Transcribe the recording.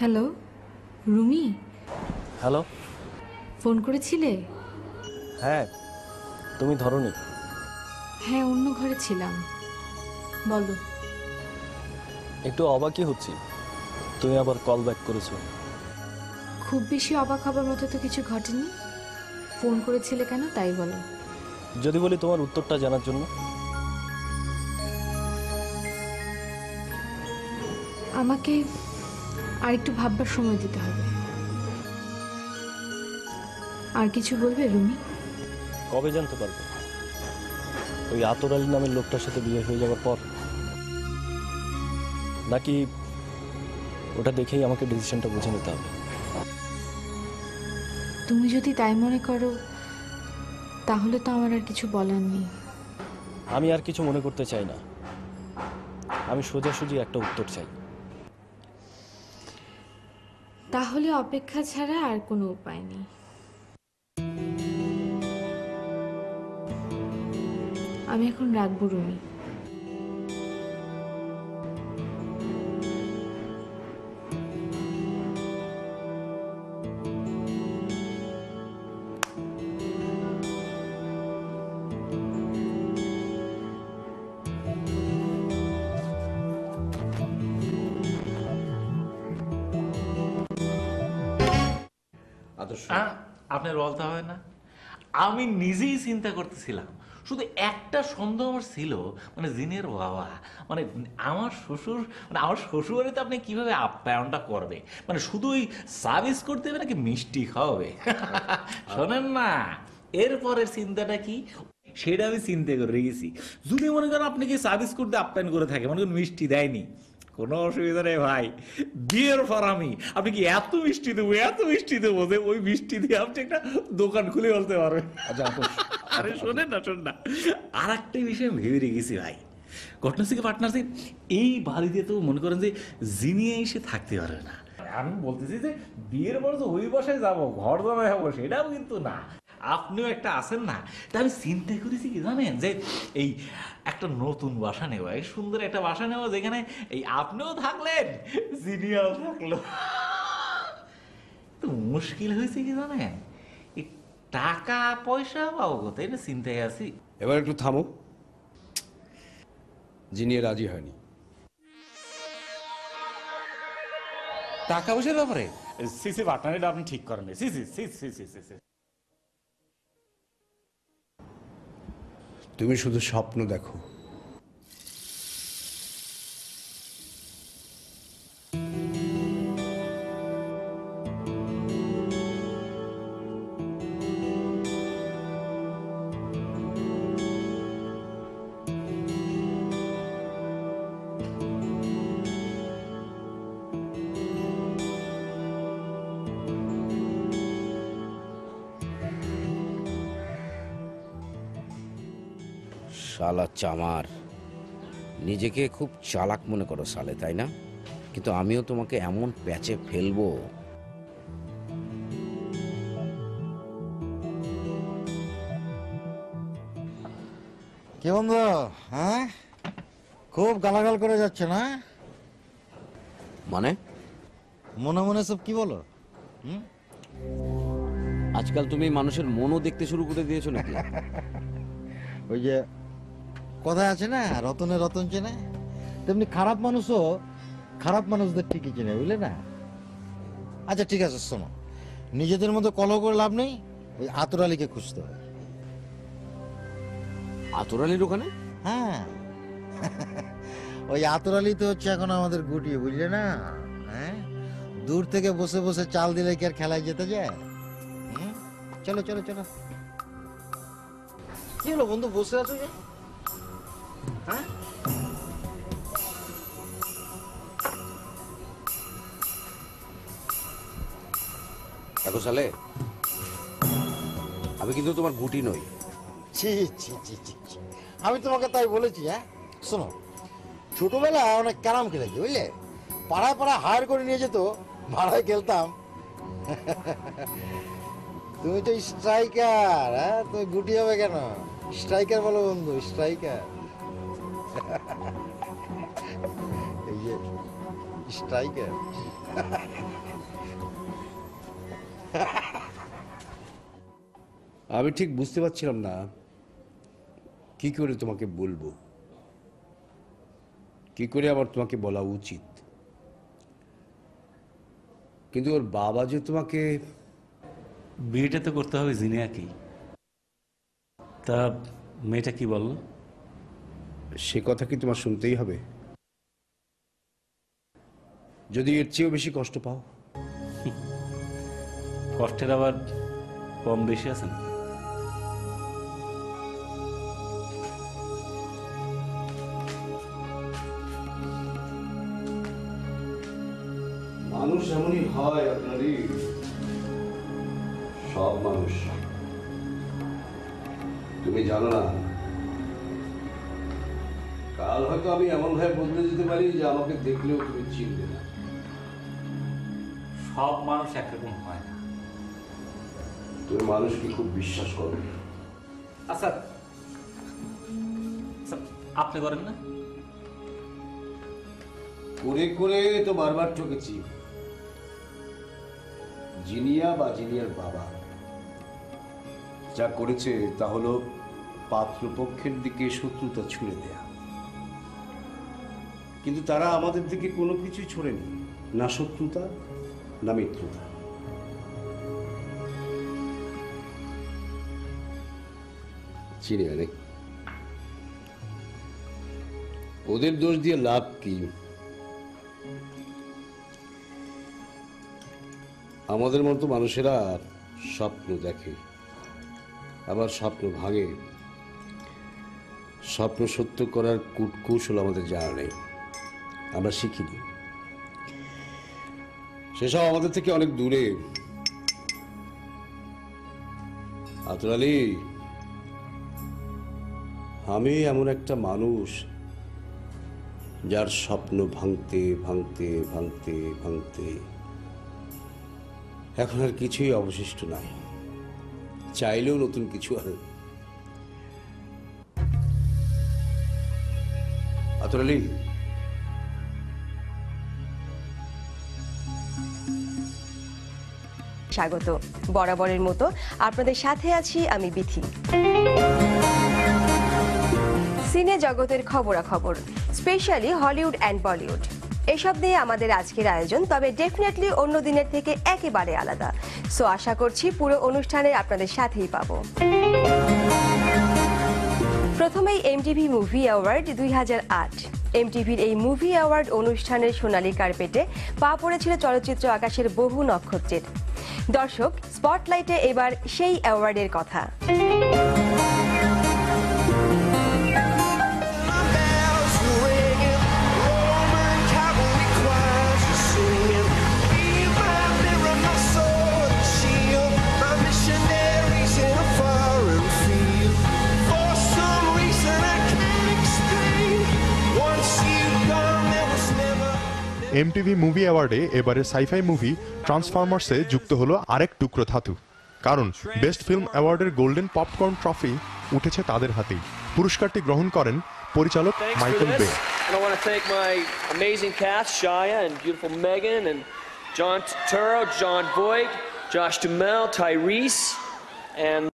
Hello Rumi? Hello? Phone করেছিলে? হ্যাঁ তুমি ধরনি। হ্যাঁ অন্য ঘরে ছিলাম। বলো। একটু অবাকই হচ্ছি। তুমি আবার কল ব্যাক করেছ। খুব বেশি অবাক হবার মতো তো কিছু ঘটেনি। ফোন করেছিলে কেন তাই বলো। যদি বলি তোমার উত্তরটা জানার জন্য। আমাকে আর একটু ভাববার সময় দিতে হবে। আর কিছু বলবে রুমি? কবে জানতে পারবে? ওই আতর আলী নামের লোকটার সাথে বিয়ে হয়ে যাওয়ার পর? নাকি ওটা দেখেই আমাকে ডিসিশনটা বুঝে নিতে হবে? তুমি যদি তাই মনে করো তাহলে তো আমার আর কিছু বলার নেই। আমি আর কিছু মনে করতে চাই না। আমি সোজাসুজি একটা উত্তর চাই। তাহলে অপেক্ষা ছাড়া আর কোনো উপায় নেই। আমি এখন রাখব রুমি। আদর্শ। আপনার বলতে হবে না। আমি নিজেই চিন্তা করতেছিলাম। শুধু একটা সন্দেহ আমার ছিল মানে জিনের বাবা মানে আমার শ্বশুর মানে আমার শ্বশুরবাড়িতে আপনি কীভাবে আপ্যায়নটা করবে? মানে শুধু ওই সার্ভিস করতে হবে নাকি মিষ্টি খাওয়াবে? শোনেন না এরপরের চিন্তাটা কি? সেটা আমি চিন্তা করে রেখেছি। যদি মনে করেন আপনি কি সার্ভিস করতে আপ্যায়ন করে থাকে মনে করেন মিষ্টি দেয়নি কোনো অসুবিধা নেই ভাই। বিয়ের পর আমি আপনি কি এত মিষ্টি দেবো এত মিষ্টি দেবো যে ওই মিষ্টি দিয়ে আপনি একটা দোকান খুলে বলতে পারবেন। আচ্ছা আরে শোনেন না শোন না। আর একটা বিষয় আমি ভেবে রেখেছি ভাই। ঘটনা থেকে পার্টনারশিপ এই বাড়িতে তো মনে করেন যে জিনিয়ে এসে থাকতে পারবে না। আমি বলতেছি যে বিয়ের পর তো ওই বাসায় যাব ঘর জমা হব সেটাও কিন্তু না। আপনিও একটা আছেন না? তা আমি চিন্তা করেছি কি জানেন? যে এই একটা নতুন বাসা নেওয়া এই সুন্দর একটা বাসা নেওয়া যেখানে এই আপনিও থাকলেন জিনিয়াও থাকল। তো মুশকিল হয়েছে কি জানেন? এই টাকা পয়সা পাবো কোথায়? এটা চিন্তায় আছি। এবার একটু থামো। জিনিয়ে রাজি হয়নি। টাকা পয়সার ব্যাপারে? সিসি পার্টনার এটা আপনি ঠিক করেন সিসি সিসি সিসি সিসি তুমি শুধু স্বপ্ন দেখো। শালা চামার। নিজেকে খুব চালাক মনে করো সালে তাই না? কিন্তু আমিও তোমাকে এমন প্যাচে ফেলব। কি বন্ধু? হ্যাঁ? খুব গালাগাল করে যাচ্ছে না? মানে? মনে মনে সব কি বলো? হুম? আজকাল তুমি মানুষের মনও দেখতে শুরু করে দিয়েছ নাকি? ওই যে কথায় আছে না রতনে রতন চেনে। তেমনি খারাপ মানুষও খারাপ মানুষদের ঠিকই চেনে বুঝলে না? আচ্ছা ঠিক আছে শোনো। নিজেদের মধ্যে কলহ করে লাভ নেই ওই আতর আলীকে খুঁজতে হবে। আতরালির ওখানে? হ্যাঁ। ওই আতর আলী তো হচ্ছে এখন আমাদের গুটিয়ে বুঝলে না? হ্যাঁ? দূর থেকে বসে বসে চাল দিলে কি আর খেলায় যেতে যায়? চলো চলো চলো। কি হলো বন্ধু বসে আছো যে? হ্যাঁ দেখো সালে আমি কিন্তু তোমার গুটি নই। ছি ছি ছি ছি। আমি তোমাকে তাই বলেছি হ্যাঁ? শোনো ছোটবেলা অনেক ক্যারাম খেলেছি বুঝলে? পাড়ায় পাড়ায় হায়ার করে নিয়ে যেত ভাড়ায় খেলতাম। তুমি তো স্ট্রাইকার হ্যাঁ? তুমি গুটি হবে কেন? স্ট্রাইকার বলো বন্ধু স্ট্রাইকার এই যে স্ট্রাইকার আমি ঠিক বুঝতে পারছিলাম না কি করে তোমাকে বলব। কি করে আবার তোমাকে বলা উচিত? কিন্তু ওর বাবা যে তোমাকে বিয়েটা তো করতে হবে জিনিয়াকেই তা মেয়েটা কি বলল? সে কথা কি তোমার শুনতেই হবে? যদি এর চেয়েও বেশি কষ্ট পাও। কষ্টের আবার কম বেশি আছে না? মানুষ এমনই হয় আপনারই। সব মানুষ। তুমি জানো না কাল হয়তো আমি এমন ভাবে বদলে যেতে পারি যে আমাকে দেখলেও তুমি চিনবে না। সব মানুষ একরকম হয় না। তুমি মানুষকে খুব বিশ্বাস করো? আচ্ছা আচ্ছা, আপনি করেন না? করে করে তো বারবার ঠকেছি। জিনিয়া বা জিনিয়ার বাবা। যা করেছে তা হলো পাত্রপক্ষের দিকে শত্রুতা ছুড়ে দেয়া। কিন্তু তারা আমাদের দিকে কোনো কিছুই ছড়েনি। না শত্রুতা, না মিত্রতা। চিনি আরে। ওদের দোষ দিয়ে লাভ কি? আমাদের মতো মানুষেরা স্বপ্ন দেখে, আবার স্বপ্ন ভাঙে। স্বপ্ন সত্য করার কূট কৌশল আমাদের জানা নেই। আমরা শিখিনি সেসব আমাদের থেকে অনেক দূরে। আতর আলী, আমি এমন একটা মানুষ যার স্বপ্ন ভাঙতে ভাঙতে ভাঙতে ভাঙতে এখন আর কিছুই অবশিষ্ট নাই। চাইলেও নতুন কিছু আর আতর আলী স্বাগত। বরাবরের মতো আপনাদের সাথে আছি আমি বিথি। সিনে জগতের খবরাখবর, স্পেশালি হলিউড অ্যান্ড বলিউড। এসব দিয়ে আমাদের আজকের আয়োজন, তবে ডেফিনেটলি অন্য দিনের থেকে একেবারে আলাদা। সো আশা করছি পুরো অনুষ্ঠানে আপনাদের সাথেই পাবো। প্রথমেই এমটিভি মুভি অ্যাওয়ার্ড দুই হাজার আট। এমটিভির এই মুভি অ্যাওয়ার্ড অনুষ্ঠানের সোনালী কার্পেটে পা পড়েছিল চলচ্চিত্র আকাশের বহু নক্ষত্রের। দর্শক স্পটলাইটে এবার সেই অ্যাওয়ার্ডের কথা। এমটিভি মুভি অ্যাওয়ার্ডে এবারে সাইফাই মুভি ট্রান্সফরমার্সে যুক্ত হলো আরেক টুকরো ধাতু। কারণ বেস্ট ফিল্ম অ্যাওয়ার্ডের গোল্ডেন পপকর্ন ট্রফি উঠেছে তাদের হাতেই। পুরস্কারটি গ্রহণ করেন পরিচালক মাইকেল বে। John Turo, John Boyd, Josh Dumel, Tyrese, and